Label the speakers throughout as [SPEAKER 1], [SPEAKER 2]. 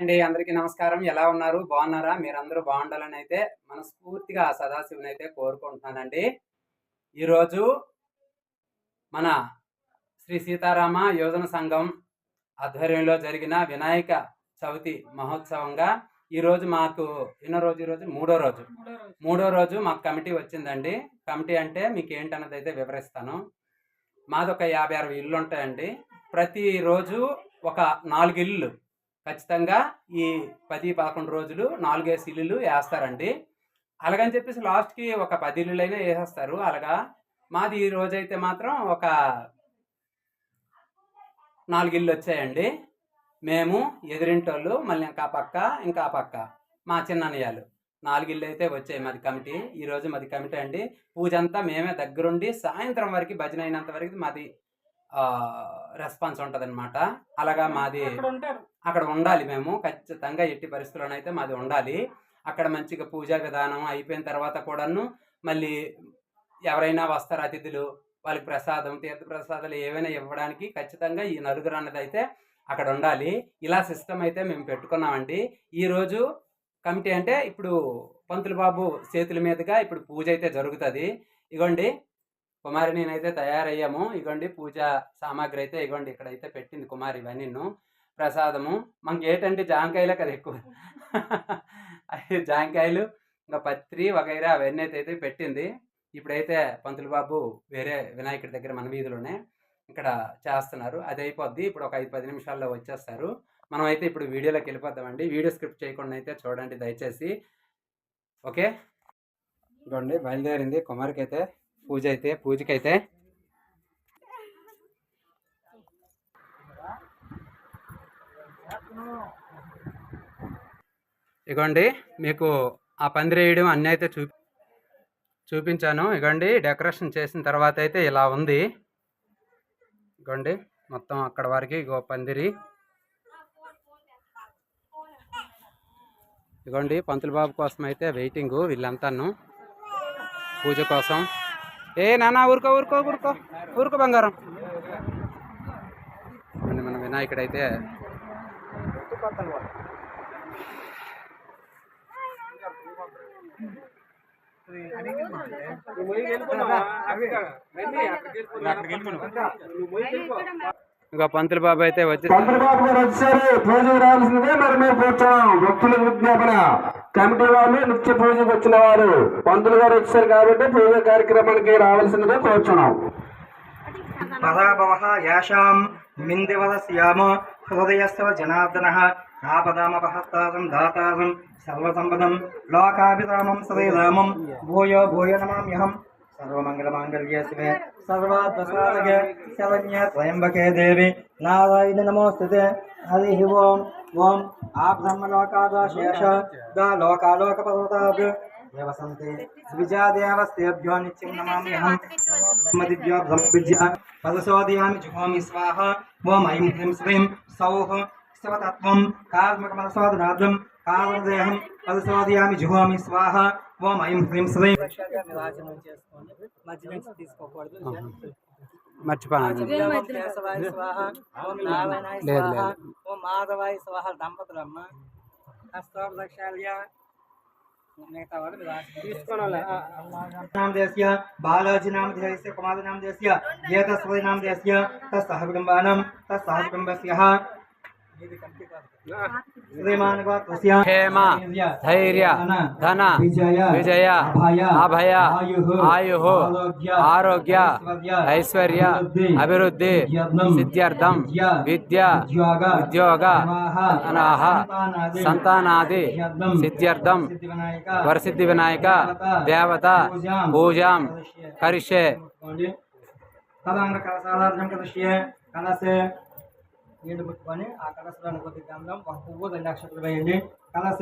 [SPEAKER 1] అండి. అందరికీ నమస్కారం. ఎలా ఉన్నారు? బాగున్నారా? మీరందరూ బాగుండాలని అయితే మనస్ఫూర్తిగా ఆ సదాశివుని అయితే కోరుకుంటున్నానండి. ఈరోజు మన శ్రీ సీతారామ యోజన సంఘం ఆధ్వర్యంలో జరిగిన వినాయక చవితి మహోత్సవంగా ఈరోజు మాకు ఎన్నో రోజు ఈరోజు? మూడో రోజు. మూడో రోజు. మాకు కమిటీ వచ్చిందండి. కమిటీ అంటే మీకు ఏంటన్నది అయితే వివరిస్తాను. మాది ఒక యాభై అరవై ఇల్లు ఉంటాయండి ప్రతిరోజు ఒక నాలుగు ఇల్లు ఖచ్చితంగా ఈ పది పదకొండు రోజులు నాలుగేసి ఇల్లులు వేస్తారండి. అలాగని చెప్పేసి లాస్ట్కి ఒక పది ఇల్లులైనా వేసేస్తారు. అలాగా మాది ఈ రోజైతే మాత్రం ఒక నాలుగు ఇల్లు వచ్చాయండి. మేము ఎదిరింటోళ్ళు మళ్ళీ ఇంకా పక్క ఇంకా పక్క మా చిన్ననయ్యాలు. నాలుగు ఇల్లు అయితే వచ్చాయి మాది కమిటీ. ఈరోజు మాది కమిటీ అండి. పూజ అంతా మేమే దగ్గరుండి సాయంత్రం వరకు భజన అయినంత వరకు మాది రెస్పాన్స్ ఉంటుంది అలాగా మాది
[SPEAKER 2] అక్కడ
[SPEAKER 1] ఉండాలి మేము. ఖచ్చితంగా ఎట్టి పరిస్థితుల్లోనైతే మాది ఉండాలి. అక్కడ మంచిగా పూజా విధానం అయిపోయిన తర్వాత కూడాను మళ్ళీ ఎవరైనా వస్తారు అతిథులు వాళ్ళకి ప్రసాదం తీర్థ ప్రసాదాలు ఏవైనా ఇవ్వడానికి ఖచ్చితంగా ఈ నలుగురు అన్నది అయితే అక్కడ ఉండాలి. ఇలా సిస్టమ్ అయితే మేము పెట్టుకున్నామండి. ఈరోజు కమిటీ అంటే ఇప్పుడు పంతులు బాబు చేతుల మీదుగా ఇప్పుడు పూజ అయితే జరుగుతుంది. ఇగోండి కుమారి నేనైతే తయారయ్యాము. ఇగోండి పూజ సామాగ్రి అయితే ఇగోండి ఇక్కడైతే పెట్టింది కుమారి ఇవన్నీ ప్రసాదము. మనకి ఏంటంటే జాంకాయలే కదా ఎక్కువ. అవి జాంకాయలు ఇంకా పత్రి వగైరా అవన్నీ అయితే పెట్టింది. ఇప్పుడైతే పంతులు బాబు వేరే వినాయకుడి దగ్గర మన వీధిలోనే ఇక్కడ చేస్తున్నారు. అది అయిపోద్ది. ఇప్పుడు ఒక ఐదు పది నిమిషాల్లో వచ్చేస్తారు. మనం అయితే ఇప్పుడు వీడియోలోకి వెళ్ళిపోతామండి వీడియో స్క్రిప్ట్ చేయకుండా అయితే చూడండి దయచేసి. ఓకే? ఇదిగోండి బయలుదేరింది కుమారికి అయితే పూజ అయితే పూజకైతే. ఇగోండి మీకు ఆ పందిరి వేయడం అన్నీ అయితే చూ చూపించాను. ఇగోండి డెకరేషన్ చేసిన తర్వాత అయితే ఇలా ఉంది. ఇగోండి మొత్తం అక్కడ వరకు ఇగో పందిరి. ఇగోండి పంతులు బాబు కోసం అయితే వెయిటింగ్ వీళ్ళంతాను. పూజ కోసం. ఏ నాన్న ఊరుకో ఊరుకో ఊరుకో ఊరుకో బంగారం. ఇగోండి మన వినాయకుడైతే ఇక పంతులు బాబు అయితే వచ్చి
[SPEAKER 3] చంద్రబాబు గారు వచ్చారు పూజకు రావాల్సిందే మరి మేము కూర్చోం. భక్తుల విజ్ఞాపన. కమిటీ వాళ్ళు నిత్య పూజకు వచ్చిన వారు పంతులు గారు వచ్చారు కాబట్టి పూజ కార్యక్రమానికి రావాల్సిందిగా కోరుచున్నాం.
[SPEAKER 4] పదాభవ యాషాం మిందివదస్యామ హృదయస్వ జనార్దన ఆపదామపహత్తారం దాతారం సర్వసంపదం లోకాభిరామం సదైరామం భూయో భూయ నమామ్యహం సర్వమంగళమాంగళ్యే శివే. सर्वादशालगे देवी नारायण नमोस्तुते हरि ओम ओम आ ब्रह्मलोकादाशेष द लोकालोकपर्वताद् एव सन्ति द्विजादेवस्तेभ्यो नित्यं स्वाहा ओम ऐं ह्रीं श्रीं శివతత్వం కార్మికమనసోదనాద్రం కామదేహం పదశోదయామి జుహోమి స్వాహ ఓం ఐం హ్రీం శ్రీం విరాజనం చేసుకోండి మధ్య నుంచి తీసుకోకూడదు
[SPEAKER 1] మర్చిపోయాను
[SPEAKER 4] ఓం కేశవాయ స్వాహ ఓం నారాయణాయ
[SPEAKER 1] లేదు,
[SPEAKER 4] స్వాహ
[SPEAKER 1] లేదు.
[SPEAKER 4] ఓం మాధవాయ స్వాహ దంపతులమ్మ హస్తోపదక్షాల్య మిగతా వాళ్ళు తీసుకోవాలి नाम देस्य बालाजी नाम देस्य कुमार नाम देस्य ये तस्वै नाम
[SPEAKER 1] हाँ। क्षेम धैर्य धन विजय अभय आयु आरोग्य ऐश्वर्य अभिवृद्धि सिद्ध्यर्थम विद्या उद्योग संतानादि सिद्ध्यर्थम वरसिद्धि विनायक देवता पूजा करिष्ये।
[SPEAKER 4] तदांग कलशालार्जन करिष्ये कलशे నీళ్ళు పెట్టుకొని ఆ కలసలోని కొద్ది గంధం ఒక పువ్వు రెండు అక్షతలు వేయండి కలశ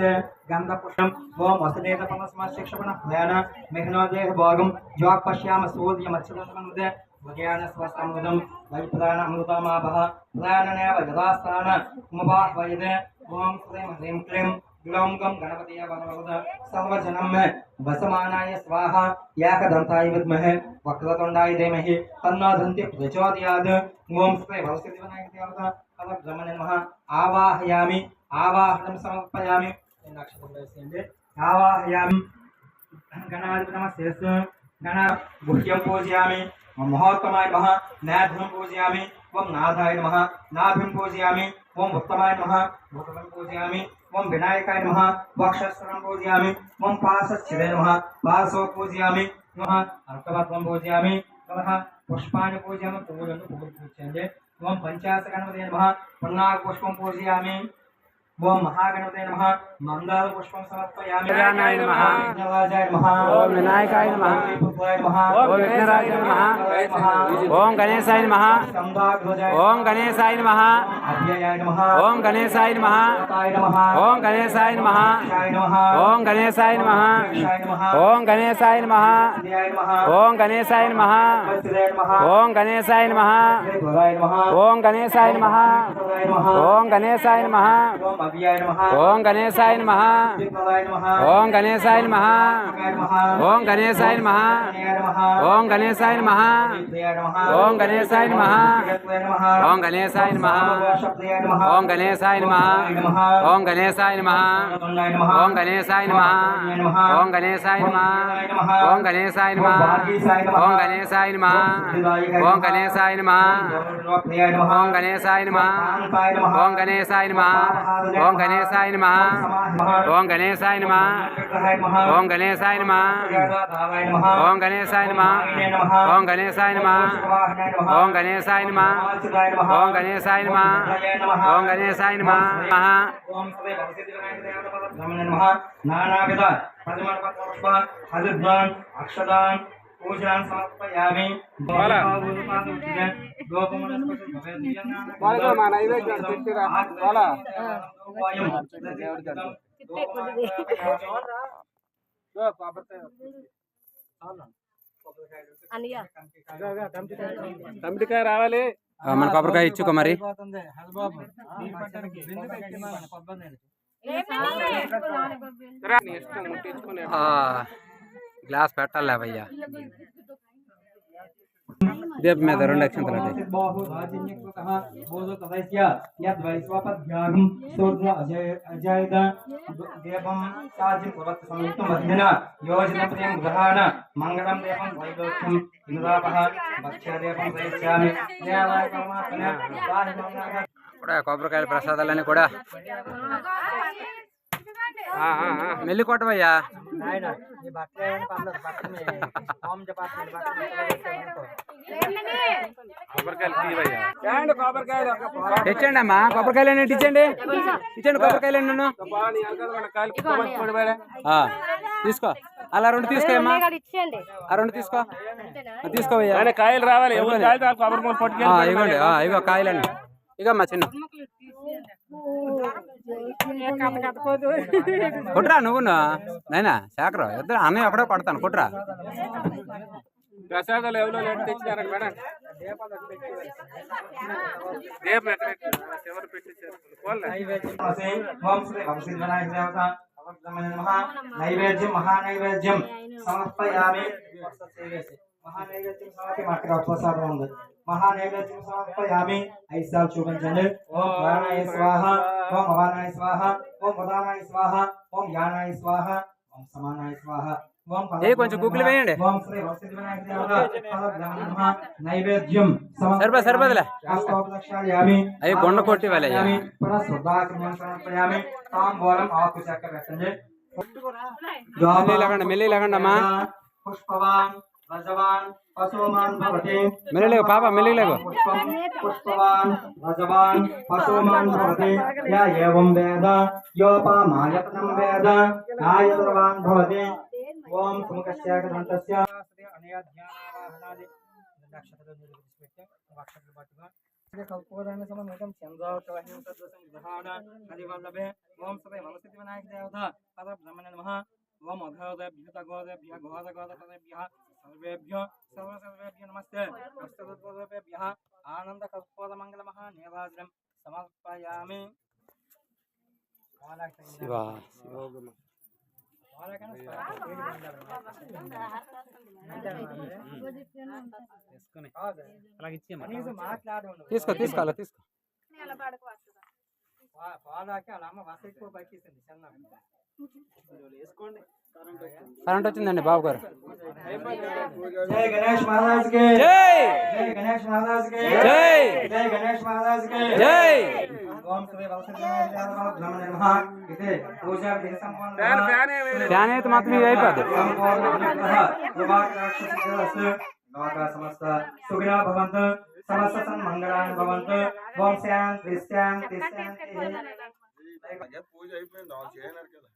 [SPEAKER 4] గంధ పుష్పం ఓం వసుదేత పనస్మ శిక్షపణ భయాన మిహ్నోదేహ భోగం జ్వాక్ పశ్యామ సూర్య మత్స్యమందే భగ్యాన స్వస్థమృతం వైప్రాణ అమృతమాభ ప్రాణనేవ యథాస్థాన ముబాహ్వయదే ఓం శ్రీం హ్రీం క్లీం. गुणामुखम गणपति सर्वजनम वसमानाय स्वाहा याकदंताय विद्महे वक्रतुंडाय धीमहि तन्नो दन्ति प्रचोदयात् ओम श्री भगवती विनायक देवता कलभ्रम नमः आवाहयामि आवाहनं समर्पयामि नक्षत्रं आवाहयामि गणाधिपतमस्येस् गण गुह्यं पूजयामि महोत्तमाय नमः। नाभिं पूजयामि। ओम नाथाय नमः। नाभिं पूजयामि। ओम उत्तमाय नमः। भूतलं पूजयामि। ओम विनायकाय नमः। वक्षस्थलं पूजयामि। ओम पाशच्छिदे नमः। पाशो पूजयामि। नमः। अर्थवत्वं पूजयामि। नमः। पुष्पाणि पूजयामि। पूजनं पूजयन्ते। ओम पञ्चाशगणपते नमः। पुण्णागपुष्पं पूजयामि। పువ్వులు పూజయండి ఓం పంచాశ గణపతి నమః పున్నాగ పుష్పం పూజయామి ఓం మహాగణపతే నమః మందార పుష్పం సమర్పయామి
[SPEAKER 1] విఘ్నాయ నమః.
[SPEAKER 4] విఘ్నరాజాయ నమః
[SPEAKER 1] ఓం వినాయకాయ నమః.
[SPEAKER 4] ఓం విఘ్నాయ నమః
[SPEAKER 1] ఓం విఘ్నరాజాయ నమః. ఓం గణేశాయ నమః
[SPEAKER 4] సందాగ్రజాయ
[SPEAKER 1] ఓం గణేశాయ నమః
[SPEAKER 4] అవ్యయాయ నమః
[SPEAKER 1] ఓం గణేశాయ నమః
[SPEAKER 4] తాయ నమః
[SPEAKER 1] ఓం గణేశాయ నమః
[SPEAKER 4] శాయ నమః
[SPEAKER 1] ఓం ఓం గణేశాయ నమః ఓం గణేశాయ నమః ఓం గణేశాయ నమః ఓం గణేశాయ నమః ఓం గణేశాయ నమః
[SPEAKER 4] ఓం
[SPEAKER 1] గణేశాయ నమః ఓం గణేశాయ నమః ఓం గణేశాయ నమః ఓం గణేశాయ నమః ఓం గణేశాయ నమః ఓం గణేశాయ నమః ఓం గణేశాయ నమః ఓం గణేశాయ నమః ఓం గణేశాయ నమః ఓం గణేశాయ నమః ఓం గణేశాయ నమ. ఓం గణేశాయ నమ. ఓం గణేశాయ నమ. ఓం గణేశాయ నమ. ఓం గణేశాయ నమ. ఓం గణేశాయ నమ. ఓం గణేశాయ నమ. ఓం గణేశాయ నమ. ఓం నమః ఓం గణేశాయ నమః.
[SPEAKER 4] నానావిధ హరిద్వాన్ అక్షదాన్ పూజాన్ సమర్పయామి
[SPEAKER 3] మా పెట్టిరా. రావాలి.
[SPEAKER 1] మన కొబ్బరికాయ ఇచ్చుకో మరి. ఆ, గ్లాస్ పెట్టాలి భయ్యా దీప మీద రెండు అక్షంతలు అడ్డాయి.
[SPEAKER 4] మంగళం దేవం వైలోక్యం ఇంద్రాపహ భక్ష్యదేవం దయిష్యామి దేవాయ పరమాత్మనే దాని మంగళ
[SPEAKER 1] కూడా కొబ్బరికాయల ప్రసాదాలని కూడా ఆ,
[SPEAKER 4] నాయన ఈ బట్టలు ఏమైనా పర్లేదు బట్టలు మీ హోమ్ డిపార్ట్మెంట్ బట్టలు
[SPEAKER 3] కొబ్బరికాయలు తీవయ్యా కొబ్బరికాయలు
[SPEAKER 1] తెచ్చండి అమ్మా కొబ్బరికాయలు ఏంటి ఇచ్చండి ఇచ్చండి కొబ్బరికాయలు నన్ను తీసుకో అలా రెండు తీసుకోమ్మా ఆ రెండు తీసుకో తీసుకోవయ్యా
[SPEAKER 3] కాయలు రావాలి కొబ్బరి
[SPEAKER 1] ఆ, ఇగో కాయలండి ఇగమ్మా చిన్న కుట్రా నువ్వు నైనా శాఖరా ఇద్దరు అన్నయ్య పడతాను కుట్రా.
[SPEAKER 3] ప్రసాదాలు ఎవరో లేని మేడం.
[SPEAKER 4] నైవేద్యం సమర్పయామి. మహానైవేద్యం
[SPEAKER 1] కొంచెం గూగుల్ వేయండి.
[SPEAKER 4] నైవేద్యం
[SPEAKER 1] సర్వ
[SPEAKER 4] సర్వదల
[SPEAKER 1] అవి కొండ కొట్టి
[SPEAKER 4] వెళ్ళాయి
[SPEAKER 1] మెల్లి లేకుండా అమ్మా
[SPEAKER 4] పుష్పవాన్ मिले मिलेगा पापा मिलेगा पुष्पवान रजवान पशुमान भवते। या एवं वेद योपामायतनं वेद गायतवान भवते। ओम सुमुखस्य ग्रन्थस्य अनया ध्यानावाहनादि नक्षत्र निर्दिष्टं वाक्षत्र पाठिका कल्पोदान समन्वितं चन्द्रोत्तवहिनं तद्वसं ग्रहाण हरिवल्लभे ओम सभे मनसति विनायक देवता तदा ब्रह्मणे नमः ओम अघदेभ्य तघोदेभ्य घोदघोदेभ्यः सर्वेभ्यो सर्वसर्वेभ्यो नमस्ते। नमस्तेभ्यः आनन्दकल्पोदमङ्गलमः
[SPEAKER 1] नेवाज्रं
[SPEAKER 4] समर्पयामि शिवा
[SPEAKER 1] తీసుకో తీసుకో. అలా తీసుకో.
[SPEAKER 4] పాలాకి అలా అమ్మ వసైపో బయట చిన్న
[SPEAKER 1] కరెంట్ వచ్చిందండి బాబు గారు
[SPEAKER 4] జై గణేష్ మహారాజ్ కి
[SPEAKER 1] జై
[SPEAKER 4] జై గణేష్ మహారాజ్ కి
[SPEAKER 1] జై
[SPEAKER 4] జై గణేష్ మహారాజ్ కి
[SPEAKER 1] జై
[SPEAKER 4] ఓం శ్రీ వలసదేవాయ నమః ఇది పూజా విధి సంపన్న
[SPEAKER 1] ఫ్యాన్ అయితే మాత్రం ఇది అయిపోద్ది
[SPEAKER 4] సమస్త సుఖినో భవంతు సమస్త సన్మంగళాన్ని భవంతు ఓం శాంతి శాంతి శాంతి
[SPEAKER 2] పూజ అయిపోయింది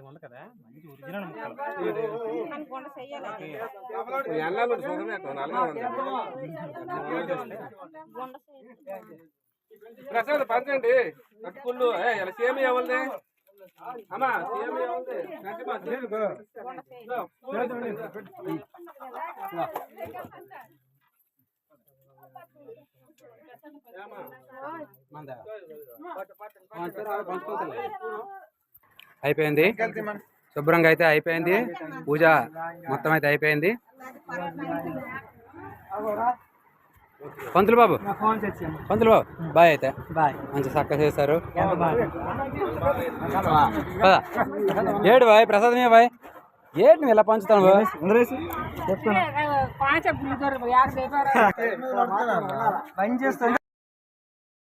[SPEAKER 2] వాళ్ళు కదా
[SPEAKER 4] మంచి ఒరిజినల్
[SPEAKER 3] ప్రసాద్ పంచండి కట్టుకుళ్ళు. ఇలా సేమి ఎవరిది?
[SPEAKER 1] అయిపోయింది. శుభ్రంగా అయితే అయిపోయింది. పూజ మొత్తం అయితే అయిపోయింది. పంతులు బాబు. పంతులు బాబు బాయ్ అయితే.
[SPEAKER 4] బాయ్.
[SPEAKER 1] మంచి చక్క చేశారు. పద. ఏడు బాయ్ ప్రసాదమే బాయ్. ఏంటి నువ్వు ఇలా పంచుతాను
[SPEAKER 4] పని చేస్తుంది